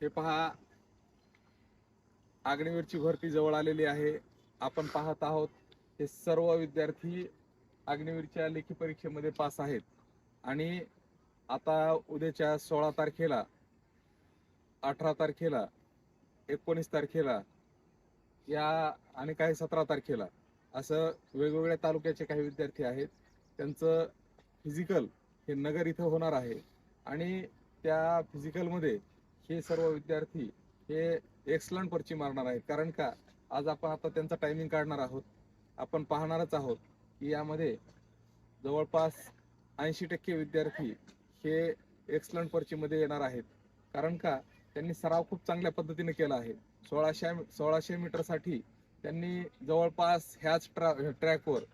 हे पहा. आग्नेवीरची भरती जवळ आलेली आहे. आपण पाहत आहोत हे सर्व विद्यार्थी अग्निवीरच्या लेखी परीक्षेमध्ये पास आहेत. आणि आता उद्याच्या सोळा तारखेला अठरा तारखेला एकोणीस तारखेला या आणि काही सतरा तारखेला असं वेगवेगळ्या तालुक्याचे काही विद्यार्थी आहेत. त्यांचं फिजिकल हे नगर इथं होणार आहे. आणि त्या फिजिकलमध्ये हे सर्व विद्यार्थी हे एक्सलंट पर्ची मारणार आहेत. कारण का? आज आपण आता त्यांचा टायमिंग काढणार आहोत. आपण पाहणारच आहोत की यामध्ये जवळपास ऐंशी टक्के विद्यार्थी हे एक्सलंट पर्चीमध्ये येणार आहेत. कारण का? त्यांनी सराव खूप चांगल्या पद्धतीने केला आहे. सोळाशे सोळाशे मीटरसाठी त्यांनी जवळपास ह्याच ट्रॅ ट्रॅकवर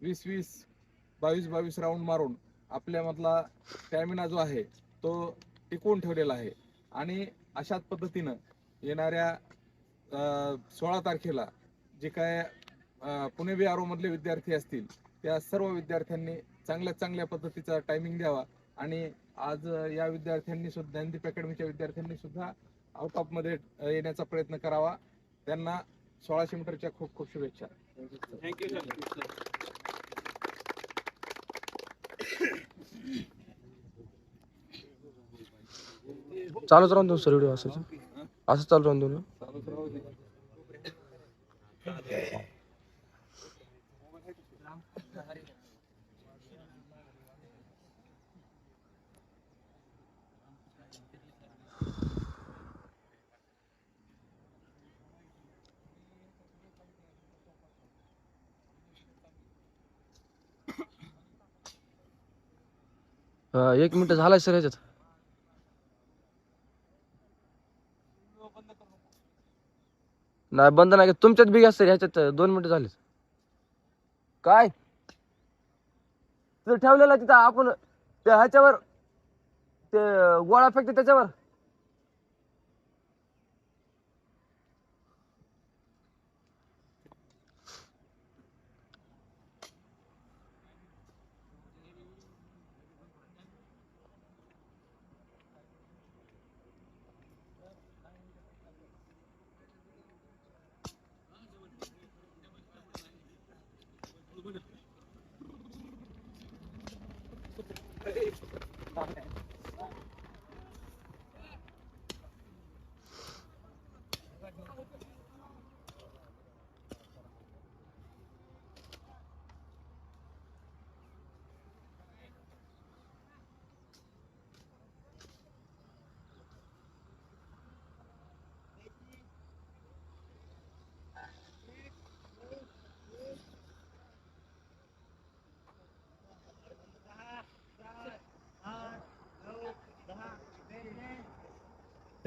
वीस वीस बावीस बावीस राऊंड मारून आपल्यामधला स्टॅमिना जो आहे तो टिकवून ठेवलेला आहे. आणि अशाच पद्धतीनं येणाऱ्या सोळा तारखेला जे काय पुणे बी मधले विद्यार्थी असतील त्या सर्व विद्यार्थ्यांनी चांगल्या चांगल्या पद्धतीचा टायमिंग द्यावा. आणि आज या विद्यार्थ्यांनी सुद्धा ज्ञानदीप अकॅडमीच्या विद्यार्थ्यांनी सुद्धा आउट ऑफमध्ये येण्याचा प्रयत्न करावा. त्यांना सोळाशे मीटरच्या खूप खूप शुभेच्छा. थँक्यू सर चालूच राहून देऊ सर व्हिडिओ असं असं चालू राहून देऊ ना। चालूच राहू दे. हा, एक मिनिट झालाय सर ह्याच्यात नाही बंद नाही का तुमच्यात बी सर ह्याच्यात दोन मिनिटं झाले काय? तिथं ठेवलेलं तिथं आपण त्या ह्याच्यावर ते गोळा फेकते त्याच्यावर.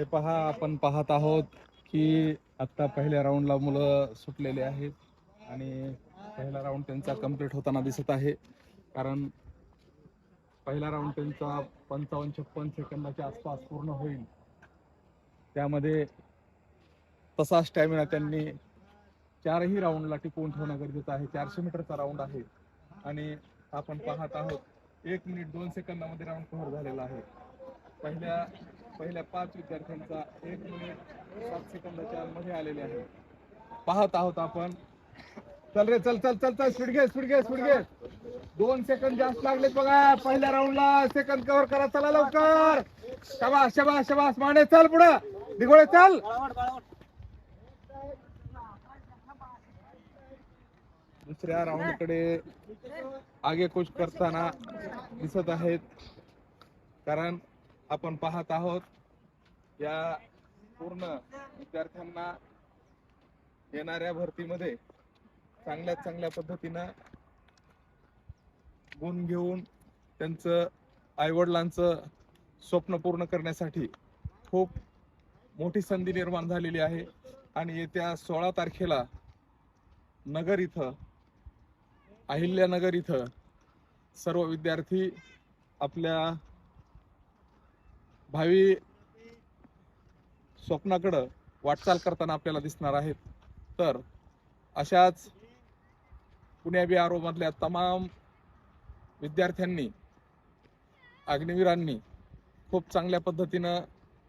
हे पहा आपण पाहत आहोत की आता पहिल्या राऊंडला मुलं सुटलेले आहेत आणि पहिला राऊंड त्यांचा कंप्लीट होताना दिसत आहे. कारण पहिला राऊंड त्यांचा पंचावन्न छप्पन सेकंदाच्या आसपास पूर्ण होईल. त्यामध्ये तसा स्टॅमिना त्यांनी चारही राऊंडला टिकवून ठेवणं गरजेचं आहे. चारशे मीटरचा राऊंड आहे. आणि आपण पाहत आहोत एक मिनिट दोन सेकंदामध्ये राऊंड कव्हर झालेला आहे. पहिल्या पहिल्या पाच विद्यार्थ्यांचा एक मिनिट सात सेकंदाच्या मध्ये आलेले आहे. पाहत आहोत आपण. चल रे चल चल चल चल स्पीड घे स्पीड घे स्पीड घे. दोन सेकंद जास्त लागले बघा. पहिल्या राऊंडला सेकंद कव्हर करा. चला लवकर. शबास शबास शबास. माने चल पुढं. दिघोळे चल. दुसऱ्या राऊंडकडे आगे कुछ करताना दिसत आहेत. कारण आपण पाहत आहोत या पूर्ण विद्यार्थ्यांना येणाऱ्या भरतीमध्ये चांगल्या चांगल्या पद्धतीनं गुण घेऊन त्यांचं आईवडिलांचं स्वप्न पूर्ण करण्यासाठी खूप मोठी संधी निर्माण झालेली आहे. आणि येत्या सोळा तारखेला नगर इथं अहिल्यानगर इथं सर्व विद्यार्थी आपल्या भावी स्वप्नाकडं वाटचाल करताना आपल्याला दिसणार आहेत. तर अशाच पुण्या बी तमाम विद्यार्थ्यांनी अग्निवीरांनी खूप चांगल्या पद्धतीनं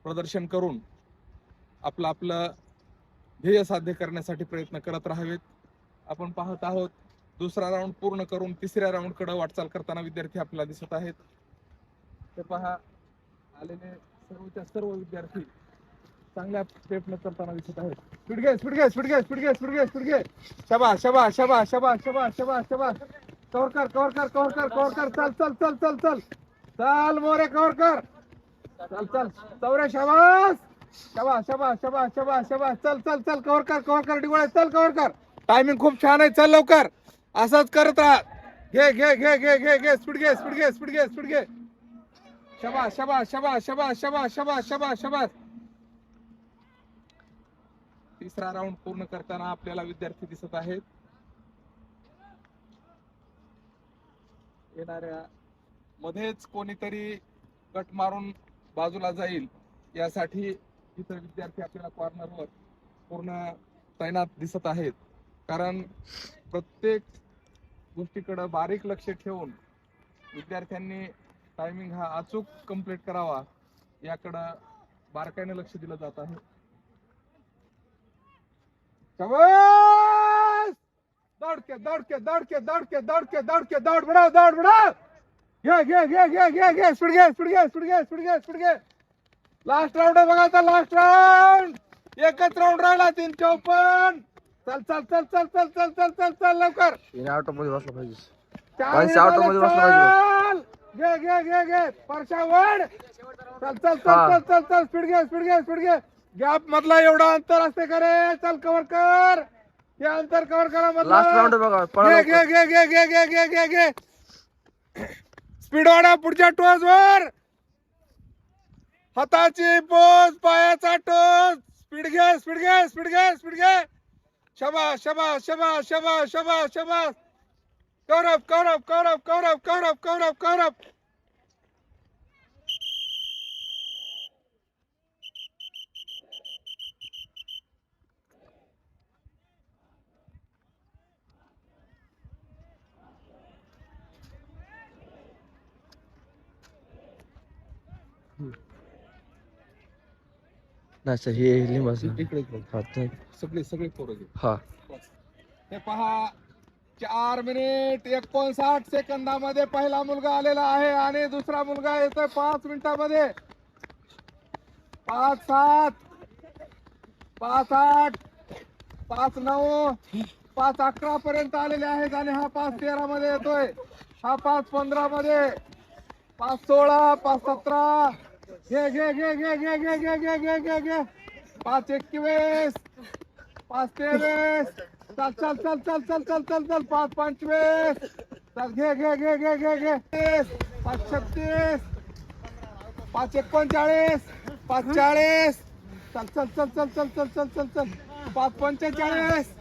प्रदर्शन करून आपलं आपलं ध्येय साध्य करण्यासाठी प्रयत्न करत राहावेत. आपण पाहत आहोत दुसरा राऊंड पूर्ण करून तिसऱ्या राऊंडकडं वाटचाल करताना विद्यार्थी आपल्याला दिसत आहेत. ते पहा. आलेले सर्वच्या सर्व विद्यार्थी चांगल्या प्रयत्न करताना दिसत आहेत. स्पीड घे स्पीड घे स्पीड घे स्पीड घे स्पीड घे स्पीड घे. शबा शबा शबा शबा शबा शबा शबा कव्हर कर कव्हर कर कव्हर कर कव्हर कर. चल चल चल चल चल. चल मोरे कव्हर कर. चल चल. चौरे शबास. शबा शबा शबा शबा शबा चल चल चल कव्हर कर कव्हर कर डिगोळे. चल कव्हर कर. टायमिंग खूप छान आहे. चल लवकर. असंच करत राहा. घे घे घे घे घे घे स्पीड घे स्पीड घे स्पीड घे स्पीड घे. शाबास शाबास शाबास शाबास शाबास शाबास शाबास शाबास तिसरा राऊंड पूर्ण करताना आपल्याला विद्यार्थी दिसत आहेत. येणाऱ्या मध्येच कोणीतरी कट मारून बाजूला जाईल. यासाठी इतर विद्यार्थी आपल्याला कॉर्नरवर पूर्ण तैनात दिसत आहेत. कारण प्रत्येक गोष्टीकडे बारीक लक्ष ठेवून विद्यार्थ्यांनी टायमिंग हा अचूक कंप्लीट करावा याकडं बारकाईने लक्ष दिलं जात आहे! दौड़ दौड़ बढ़ाओ घे घे घे घे घे घे स्पीड घे स्पीड घे स्पीड घे स्पीड घे घे. लास्ट राऊंड आहे बघा आता लास्ट राऊंड एकच राऊंड राहिला तीन चौपन्न! चल चल चल चल चल चल चल चल चल लवकर. ऑटो मध्ये बसला पाहिजे. auto मध्ये बसलं चल. घे घे घे घे. परशावड चल चल चल चल चल चल. स्पीड घे स्पीड घे स्पीड घे. गॅप मधला एवढा अंतर असते का रे? चल कव्हर कर. हे अंतर कव्हर करा घे स्पीड वाढा पुढच्या टोस वर. हाताची पोच पायाचा टोच स्पीड घे स्पीड घे स्पीड घे स्पीड घे. शबा शबा शबा शबा शबा शबा Cut up, cut up, cut up, cut up, cut up, cut up, cut up. नाही सर हे लिंबाचं सगळे सगळे पोरं हा हे पहा चार मिनिट एकोणसाठ सेकंदामध्ये पहिला मुलगा आलेला आहे आणि दुसरा मुलगा येतोय पाच मिनिटामध्ये पाच सात पाच आठ पाच नऊ पाच अकरा पर्यंत आलेले आहेत आणि हा पाच तेरा मध्ये येतोय हा पाच पंधरा मध्ये पाच सोळा पाच सतरा घे घे घे घे घे घे घे घे घे घे घे पाच एकवीस पाच तेवीस चल चल चल चल चल चल चल चल पाच पंचवीस चल घे घे घे घे घे घे तीस, पाच छत्तीस पाच एकोणचाळीस पाच चाळीस चल चल चल चल चल चल चल चल चल पाच पंचेचाळीस